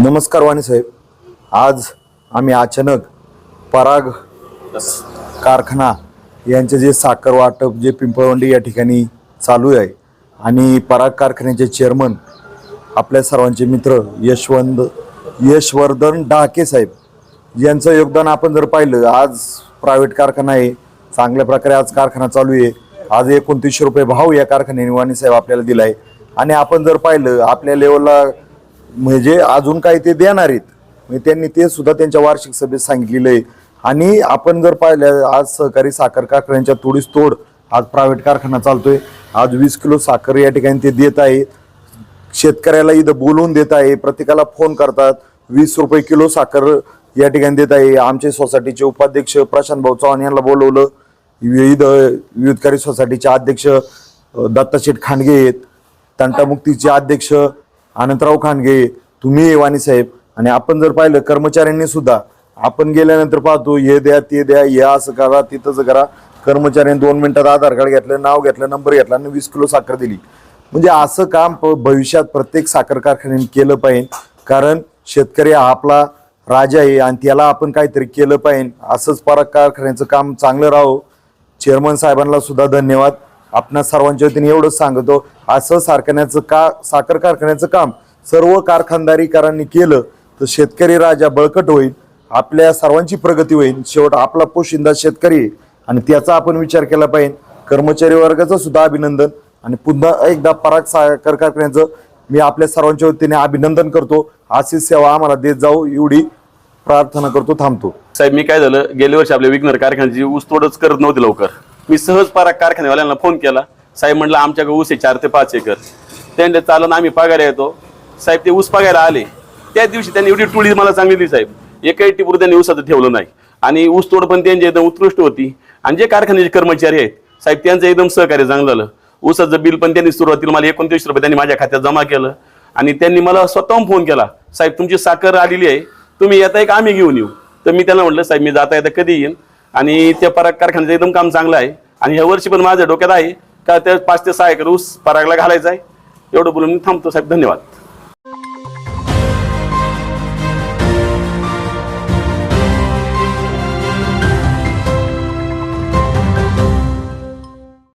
नमस्कार वाणी साहेब. आज आम्ही अचानक पराग कारखाना यांचे जे साखर वाटप जे पिंपळवंडी या ठिकाणी चालू आहे आणि पराग कारखान्याचे चेअरमन आपल्या सर्वांचे मित्र यशवंत यशवर्धन डाके साहेब यांचं योगदान आपण जर पाहिलं आज प्रायव्हेट कारखाना आहे. चांगल्या प्रकारे आज कारखाना चालू आहे. आज एकोणतीसशे रुपये भाव या कारखान्याने वाणी साहेब आपल्याला दिला आहे आणि आपण जर पाहिलं आपल्या लेवलला म्हणजे अजून काही ते देणार आहेत. म्हणजे त्यांनी ते सुद्धा त्यांच्या वार्षिक सभेत सांगितलेलं आहे. आणि आपण जर पाहिलं आज सहकारी साखर कारखान्यांच्या तोडीस तोड आज प्रायव्हेट कारखाना चालतोय. आज वीस किलो साखर या ठिकाणी ते देत आहे. शेतकऱ्याला इथं बोलवून देत आहे. प्रत्येकाला फोन करतात. वीस रुपये किलो साखर या ठिकाणी देत आहे. आमचे सोसायटीचे उपाध्यक्ष प्रशांत भाऊ चव्हाण यांना बोलवलं. विविध विविधकारी सोसायटीचे अध्यक्ष दत्ता शेठ खांडगे आहेत. तंटामुक्तीचे अध्यक्ष अनंतराव खांडगे तुम्ही वाणी साहेब. आणि आपण जर पाहिलं कर्मचाऱ्यांनी सुद्धा आपण गेल्यानंतर पाहतो हे द्या ते द्या हे असं करा तिथंच करा. कर्मचाऱ्यांनी दोन मिनिटात आधार कार्ड घेतलं नाव घेतलं नंबर घेतला आणि वीस किलो साखर दिली. म्हणजे असं काम भविष्यात प्रत्येक साखर कारखान्याने केलं पाहिजे. कारण शेतकरी हा आपला राजा आहे आणि त्याला आपण काहीतरी केलं पाहिजे. असंच पराग कारखान्याचं काम चांगलं राहो. चेअरमन साहेबांना सुद्धा धन्यवाद. आपणा सर्वांच्या वतीने एवढंच सांगतो असं कारखान्याचं का साखर कारखान्याचं काम सर्व कारखानदारीकरांनी केलं तर शेतकरी राजा बळकट होईल आपल्या सर्वांची प्रगती होईल शेवट आपला पोशिंदा शेतकरी आहे. आणि त्याचा आपण विचार केला पाहिजे. कर्मचारी वर्गाचं सुद्धा अभिनंदन. आणि पुन्हा एकदा पराग साखर कारखान्याचं मी आपल्या सर्वांच्या वतीने अभिनंदन करतो. अशी सेवा आम्हाला देत जाऊ एवढी प्रार्थना करतो थांबतो. साहेब मी काय झालं गेल्या वर्षी आपल्या विघ्नर कारखान्याची ऊस तोडच करत नव्हती लवकर. मी सहज पारा कारखान्यावाल्यांना फोन केला. साहेब म्हटलं आमच्याकडे ऊस आहे चार ते पाच एकर. त्यांनी चालून आम्ही पगार येतो. साहेब ते ऊस पगायला आले. त्या दिवशी त्यांनी एवढी टोळी मला चांगली दिली साहेब एकही टिपूर त्यांनी ऊसाचं ठेवलं नाही. आणि ऊस तोड पण त्यांची एकदम उत्कृष्ट होती. आणि जे कारखान्याचे कर्मचारी आहेत साहेब त्यांचं एकदम सहकार्य चांगलं झालं ऊसाचं बिल पण त्यांनी सुरुवातीला मला एकोणतीस रुपये त्यांनी माझ्या खात्यात जमा केलं. आणि त्यांनी मला स्वतःहून फोन केला साहेब तुमची साखर आलेली आहे. तुम्ही येता एक आम्ही घेऊन येऊ. तर मी त्यांना म्हटलं साहेब मी जाता येता कधी येईन? आणि त्या पराग कारखान्याचं एकदम काम चांगलं आहे. आणि ह्या वर्षी पण माझ्या डोक्यात आहे का त्या पाच ते सहा एकर ऊस परागला घालायचा आहे. एवढं बोलून मी थांबतो साहेब. धन्यवाद.